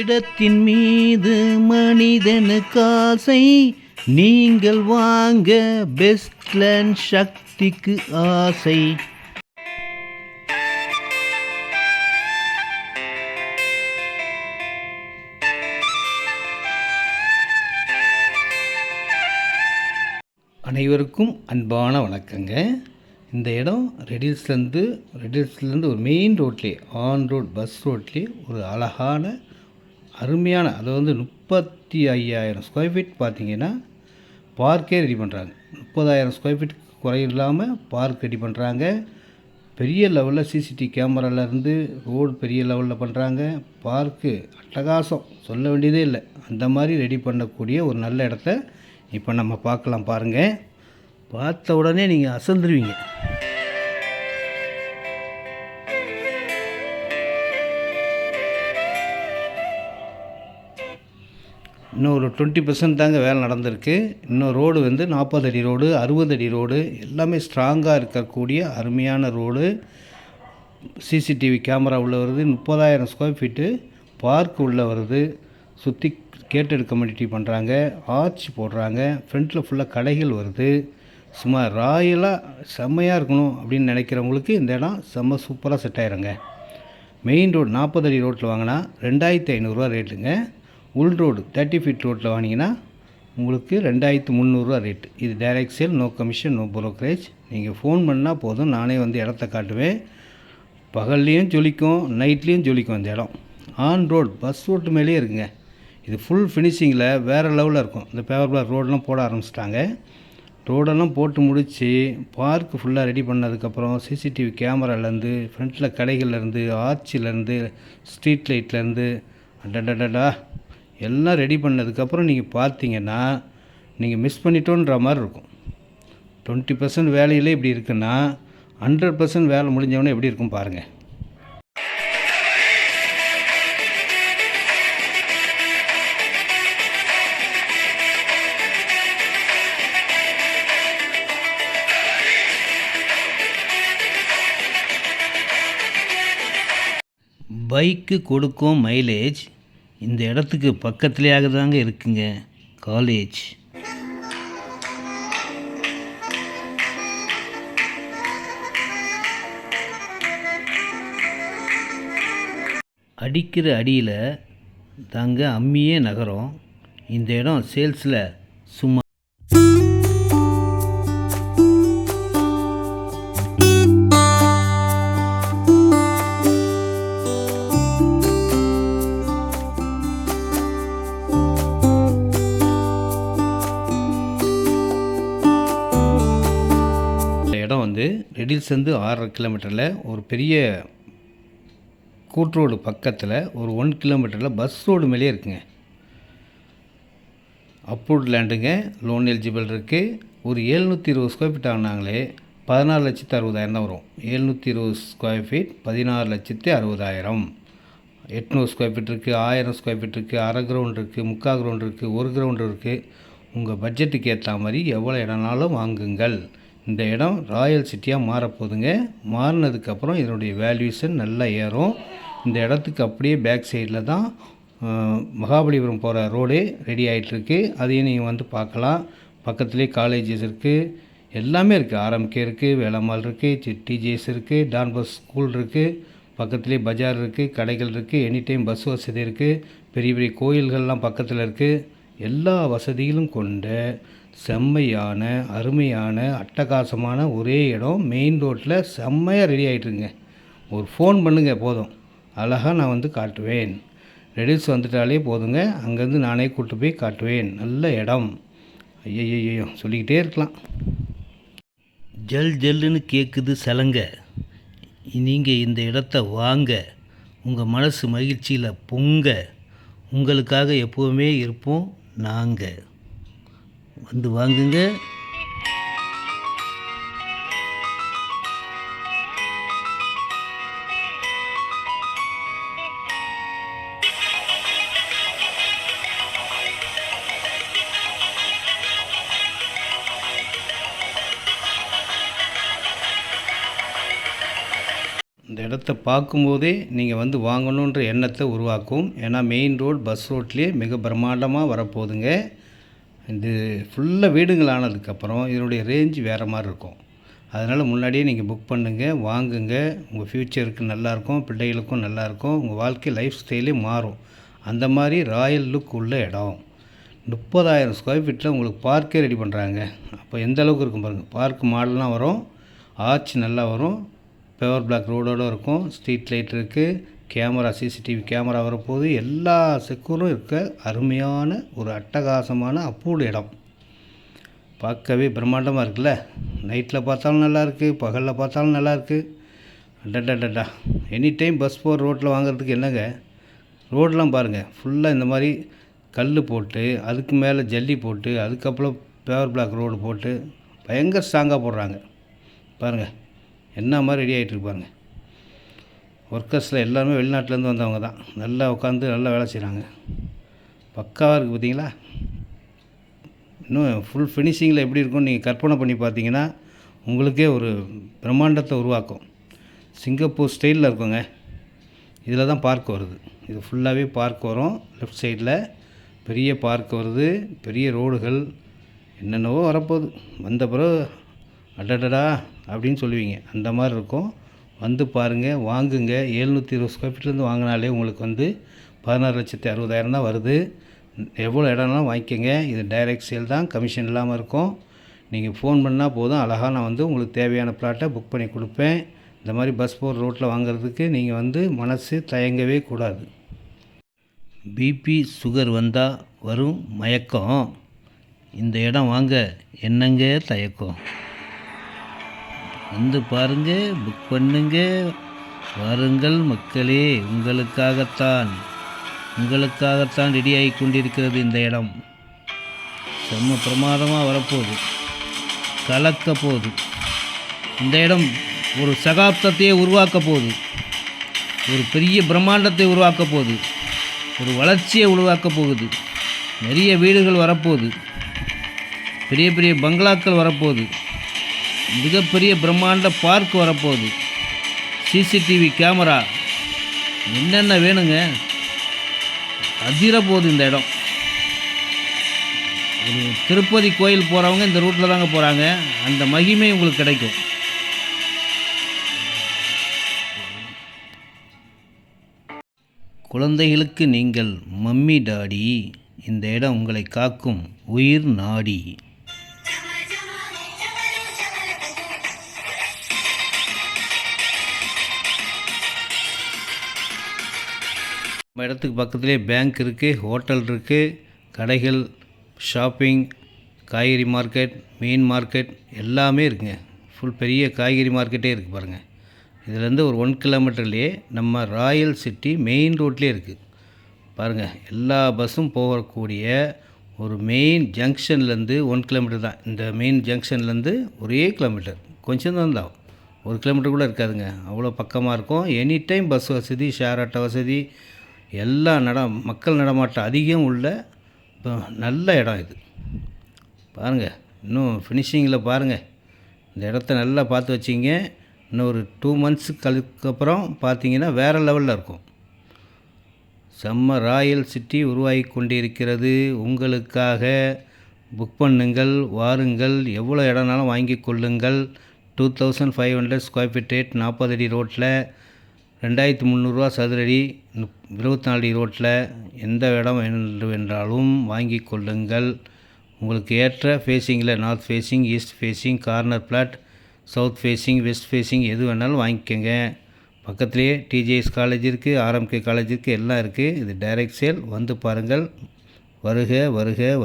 இடத்தின் மீது மனிதனுக்கு ஆசை நீங்கள் வாங்க பெஸ்ட்லன் சக்திக்கு ஆசை. அனைவருக்கும் அன்பான வணக்கங்க. இந்த இடம் ரெடில்ஸ்லேருந்து ரெடில்ஸ்லேருந்து ஒரு மெயின் ரோட்லேயே ஆன் ரோட் பஸ் ரோட்லேயே ஒரு அழகான அருமையான அது வந்து முப்பத்தி ஐயாயிரம் ஸ்கொயர் ஃபீட் பார்த்திங்கன்னா பார்க்கே ரெடி பண்ணுறாங்க முப்பதாயிரம் ஸ்கொயர் ஃபீட் குறையில்லாமல் பார்க் ரெடி பண்ணுறாங்க பெரிய லெவலில் சிசிடிவி கேமராலேருந்து ரோடு பெரிய லெவலில் பண்ணுறாங்க பார்க்கு அட்டகாசம். சொல்ல வேண்டியதே இல்லை. அந்த மாதிரி ரெடி பண்ணக்கூடிய ஒரு நல்ல இடத்த இப்போ நம்ம பார்க்கலாம் பாருங்கள் பார்த்த உடனே நீங்கள் அசந்துருவீங்க. இன்னும் ஒரு டுவெண்ட்டி பர்சன்ட் தாங்க வேலை நடந்திருக்கு. இன்னும் ரோடு வந்து நாற்பது அடி ரோடு அறுபது அடி ரோடு எல்லாமே ஸ்ட்ராங்காக இருக்கக்கூடிய அருமையான ரோடு சிசிடிவி கேமரா உள்ளே வருது முப்பதாயிரம் ஸ்கொயர் ஃபீட்டு பார்க் உள்ளே வருது. சுற்றி கேட்டட் கம்யூனிட்டி பண்ணுறாங்க ஆர்ச் போடுறாங்க ஃப்ரண்ட்டில் ஃபுல்லாக கடைகள் வருது. சும்மா ராயலாக செம்மையாக இருக்கணும் அப்படின்னு நினைக்கிறவங்களுக்கு இந்த இடம் செம்ம சூப்பராக செட் ஆயிருங்க. மெயின் ரோடு நாற்பது அடி ரோட்டில் வாங்கினா ரெண்டாயிரத்தி ஐநூறுரூவா ரேட்டுங்க உள் ரோடு தேர்ட்டி ஃபீட் ரோட்டில் வாங்கினீங்கன்னா உங்களுக்கு ரெண்டாயிரத்து முந்நூறுரூவா ரேட்டு இது direct sale no commission no brokerage நீங்கள் ஃபோன் பண்ணால் போதும். நானே வந்து இடத்த காட்டுவேன். பகல்லையும் ஜொலிக்கும் நைட்லேயும் ஜொலிக்கும் அந்த இடம். ஆன் ரோடு பஸ் ரோட்டு மேலேயே இருக்குங்க. இது ஃபுல் ஃபினிஷிங்கில் வேறு லெவலில் இருக்கும். இந்த பேப்பர் பிளாக் ரோடெலாம் போட ஆரம்பிச்சிட்டாங்க. ரோடெல்லாம் போட்டு முடித்து பார்க்கு ஃபுல்லாக ரெடி பண்ணதுக்கப்புறம் சிசிடிவி கேமராலேருந்து ஃப்ரண்ட்டில் கடைகள்லேருந்து ஆர்ச்சிலேருந்து ஸ்ட்ரீட் லைட்லேருந்து அடடடடா. எல்லாம் ரெடி பண்ணதுக்கப்புறம் நீங்கள் பார்த்தீங்கன்னா நீங்கள் மிஸ் பண்ணிட்டோன்ற மாதிரி இருக்கும். டுவெண்ட்டி பர்சன்ட் வேலையிலே இப்படி இருக்குன்னா ஹண்ட்ரட் பர்சன்ட் வேலை முடிஞ்சவொடனே எப்படி இருக்கும் பாருங்கள் பைக்கு கொடுக்கும் மைலேஜ் இந்த இடத்துக்கு பக்கத்துலேயாக தாங்க இருக்குங்க. காலேஜ் அடிக்கிற அடியில் தாங்க அம்மியே நகரம். இந்த இடம் சேல்ஸில் சும்மா ரெடில்ஸ்லேருந்து ஆறரை கிலோமீட்டரில் ஒரு பெரிய கூட்ரோடு பக்கத்தில் ஒரு ஒன் கிலோமீட்டரில் பஸ் ரோடு மேலே இருக்குங்க. அப்ரூவ்ட் லேண்டுங்க லோன் எலிஜிபிள் இருக்குது ஒரு எழுநூற்றி இருபது ஸ்கொயர் ஃபீட் ஆனாங்களே பதினாறு லட்சத்து அறுபதாயிரம் தான் வரும். எழுநூற்றி இருபது ஸ்கொயர் ஃபீட் பதினாறு லட்சத்து அறுபதாயிரம். எட்நூறு ஸ்கொயர் ஃபீட் இருக்குது ஆயிரம் ஸ்கொயர் ஃபீட் இருக்குது அரை கிரவுண்ட் இருக்குது முக்கால் கிரவுண்ட் இருக்குது ஒரு கிரவுண்ட் இருக்குது உங்கள் பட்ஜெட்டுக்கு ஏற்ற மாதிரி எவ்வளோ இடம்னாலும் வாங்குங்கள். இந்த இடம் ராயல் சிட்டியாக மாறப்போகுதுங்க. மாறினதுக்கப்புறம் இதனுடைய வேல்யூஷன் நல்லா ஏறும். இந்த இடத்துக்கு அப்படியே பேக் சைடில் தான் மகாபலிபுரம் போகிற ரோடு ரெடி ஆகிட்டுருக்கு அதையும் நீங்கள் வந்து பார்க்கலாம். பக்கத்துலேயே காலேஜஸ் இருக்குது எல்லாமே இருக்குது ஆர்எம்கே இருக்குது வேளம்மாள் இருக்குது டிஜிஎஸ் இருக்குது டான்பஸ் ஸ்கூல் இருக்குது பக்கத்துலேயே பஜார் இருக்குது கடைகள் இருக்குது எனி டைம் பஸ் வசதி இருக்குது பெரிய பெரிய கோயில்கள்லாம் பக்கத்தில் இருக்குது எல்லா வசதிகளும் கொண்ட செம்மையான அருமையான அட்டகாசமான ஒரே இடம். மெயின் ரோட்டில் செம்மையாக ரெடி ஆகிட்டுருங்க ஒரு ஃபோன் பண்ணுங்க போதும். அழகாக நான் வந்து காட்டுவேன். ரெடில்ஸ் வந்துட்டாலே போதுங்க. அங்கேருந்து நானே கூப்பிட்டு போய் காட்டுவேன். நல்ல இடம். ஐயோ சொல்லிக்கிட்டே இருக்கலாம். ஜல் ஜல்லுன்னு கேட்குது சலங்க. நீங்கள் இந்த இடத்த வாங்க. உங்கள் மனசு மகிழ்ச்சியில் பொங்க. உங்களுக்காக எப்போவுமே இருப்போம் நாங்கள் வந்து வாங்குங்க. இந்த இடத்த பார்க்கும்போதே நீங்கள் வந்து வாங்கணுன்ற எண்ணத்தை உருவாக்கும். ஏன்னா மெயின் ரோடு பஸ் ரோட்லேயே மிக பிரமாண்டமாக வரப்போகுதுங்க. இது ஃபுல்லாக வீடுகள் ஆனதுக்கப்புறம் இதனுடைய ரேஞ்சு வேறு மாதிரி இருக்கும். அதனால் முன்னாடியே நீங்கள் புக் பண்ணுங்கள் வாங்குங்க. உங்கள் ஃப்யூச்சருக்கு நல்லாயிருக்கும் பிள்ளைகளுக்கும் நல்லாயிருக்கும் உங்கள் வாழ்க்கை லைஃப் ஸ்டைலே மாறும். அந்த மாதிரி ராயல் லுக் உள்ள இடம். முப்பதாயிரம் ஸ்கொயர் ஃபீட்டில் உங்களுக்கு பார்க்கே ரெடி பண்ணுறாங்க அப்போ எந்த அளவுக்கு இருக்கும் பாருங்கள் பார்க் மாடல்லாம் வரும். ஆர்ச் நல்லா வரும். பேவர் பிளாக் ரோடோடு இருக்கும். ஸ்ட்ரீட் லைட் இருக்குது கேமரா சிசிடிவி கேமரா வரப்போது எல்லா செக்கூரும் இருக்க அருமையான ஒரு அட்டகாசமான அப்பூடு இடம். பார்க்கவே பிரம்மாண்டமாக இருக்குல்ல? நைட்டில் பார்த்தாலும் நல்லாயிருக்கு பகலில் பார்த்தாலும் நல்லாயிருக்கு டட்டா எனி டைம் பஸ் போகிற ரோட்டில் வாங்குறதுக்கு என்னங்க? ரோடெலாம் பாருங்கள் ஃபுல்லாக இந்த மாதிரி கல் போட்டு அதுக்கு மேலே ஜல்லி போட்டு அதுக்கப்புறம் பேவர் பிளாக் ரோடு போட்டு பயங்கர ஸ்ட்ராங்காக போடுறாங்க. பாருங்கள் என்ன மாதிரி ரெடி ஆகிட்டு பாருங்கள் ஒர்க்கர்ஸில் எல்லாருமே வெளிநாட்டிலேருந்து வந்தவங்க தான். நல்லா உட்காந்து நல்லா வேலை செய்கிறாங்க பக்காவாக இருக்குது பார்த்தீங்களா இன்னும் ஃபுல் ஃபினிஷிங்கில் எப்படி இருக்கும்னு நீங்கள் கற்பனை பண்ணி பார்த்தீங்கன்னா உங்களுக்கே ஒரு பிரம்மாண்டத்தை உருவாக்கும். சிங்கப்பூர் ஸ்டைலில் இருக்குங்க. இதில் தான் பார்க் வருது. இது ஃபுல்லாகவே பார்க் வரும். லெஃப்ட் சைடில் பெரிய பார்க் வருது. பெரிய ரோடுகள் என்னென்னவோ வரப்போகுது. வந்த பிறகு அடடடா அப்படின்னு சொல்லுவீங்க. அந்த மாதிரி இருக்கும். வந்து பாருங்கள் வாங்குங்க. எழுநூற்றி இருபது ஸ்கொயர் ஃபீட்லேருந்து வாங்கினாலே உங்களுக்கு வந்து பதினாறு லட்சத்தி அறுபதாயிரம் தான் வருது. எவ்வளோ இடம்னாலும் வாங்கிக்கோங்க. இது டைரக்ட் சேல் தான். கமிஷன் இல்லாமல் இருக்கும். நீங்கள் ஃபோன் பண்ணால் போதும். அழகாக நான் வந்து உங்களுக்கு தேவையான பிளாட்டை புக் பண்ணி கொடுப்பேன். இந்த மாதிரி பஸ் போகிற ரோட்டில் வாங்குறதுக்கு நீங்கள் வந்து மனசு தயங்கவே கூடாது. பிபி சுகர் வந்தால் வரும் மயக்கம். இந்த இடம் வாங்க என்னங்க தயக்கம்? வந்து பாருங்க புக் பண்ணுங்க. வாருங்கள் மக்களே உங்களுக்காகத்தான். உங்களுக்காகத்தான் ரெடி ஆகி கொண்டிருக்கிறது இந்த இடம். செம்ம பிரமாதமாக வரப்போகுது. கலக்க போகுது. இந்த இடம் ஒரு சகாப்தத்தையே உருவாக்க போகுது. ஒரு பெரிய பிரம்மாண்டத்தை உருவாக்க போகுது. ஒரு வளர்ச்சியை உருவாக்க போகுது. நிறைய வீடுகள் வரப்போகுது. பெரிய பெரிய பங்களாக்கள் வரப்போகுது. மிகப்பெரிய பிரம்மாண்ட பார்க் வரப்போகுது. CCTV camera. என்னென்ன வேணுங்க? அதிர போகுது இந்த இடம். ஒரு திருப்பதி கோயில் போகிறவங்க இந்த ரூட்டில் தாங்க போகிறாங்க அந்த மகிமை உங்களுக்கு கிடைக்கும். குழந்தைகளுக்கு நீங்கள் மம்மி டாடி இந்த இடம் உங்களை காக்கும் உயிர் நாடி. நம்ம இடத்துக்கு பக்கத்துலேயே பேங்க் இருக்குது ஹோட்டல் இருக்குது கடைகள் ஷாப்பிங் காய்கறி மார்க்கெட் மீன் மார்க்கெட் எல்லாமே இருக்குங்க. ஃபுல் பெரிய காய்கறி மார்க்கெட்டே இருக்குது பாருங்கள் இதுலேருந்து ஒரு ஒன் கிலோமீட்டர்லேயே நம்ம ராயல் சிட்டி மெயின் ரோட்லேயே இருக்குது பாருங்கள் எல்லா பஸ்ஸும் போகக்கூடிய ஒரு மெயின் ஜங்ஷன்லேருந்து ஒன் கிலோமீட்டர் தான். இந்த மெயின் ஜங்ஷன்லேருந்து ஒரே கிலோமீட்டர் கொஞ்சம் தான் தான். ஒரு கிலோமீட்டர் கூட இருக்காதுங்க. அவ்வளோ பக்கமாக இருக்கும். எனி டைம் பஸ் வசதி ஷேர் ஆட்டோ வசதி எல்லா நட மக்கள் நடமாட்டம் அதிகம் உள்ள இப்போ நல்ல இடம் இது. பாருங்கள் இன்னும் ஃபினிஷிங்கில் பாருங்கள் இந்த இடத்த நல்லா பார்த்து வச்சிங்க. இன்னும் ஒரு டூ மந்த்ஸுக்கு அப்புறம் பார்த்தீங்கன்னா வேறு லெவலில் இருக்கும். செம்ம ராயல் சிட்டி உருவாகி கொண்டிருக்கிறது. உங்களுக்காக புக் பண்ணுங்கள் வாருங்கள். எவ்வளோ இடம்னாலும் வாங்கி கொள்ளுங்கள். Two thousand five hundred square feet rate நாற்பது அடி ரோட்டில் ரெண்டாயிரத்து முந்நூறுரூவா சதுரடி. இருபத்தி நாலு ரோட்டில் எந்த இடம் வேண்டுமென்றாலும் வாங்கி கொள்ளுங்கள். உங்களுக்கு ஏற்ற ஃபேஸிங்கில் north facing east facing corner plot south facing west facing எது வேணாலும் வாங்கிக்கோங்க. பக்கத்துலேயே டிஜிஎஸ் காலேஜ் இருக்குது ஆர்எம்கே காலேஜ் இருக்குது எல்லாம் இருக்குது இது டைரக்ட் சேல் வந்து பாருங்கள். வருக வருக.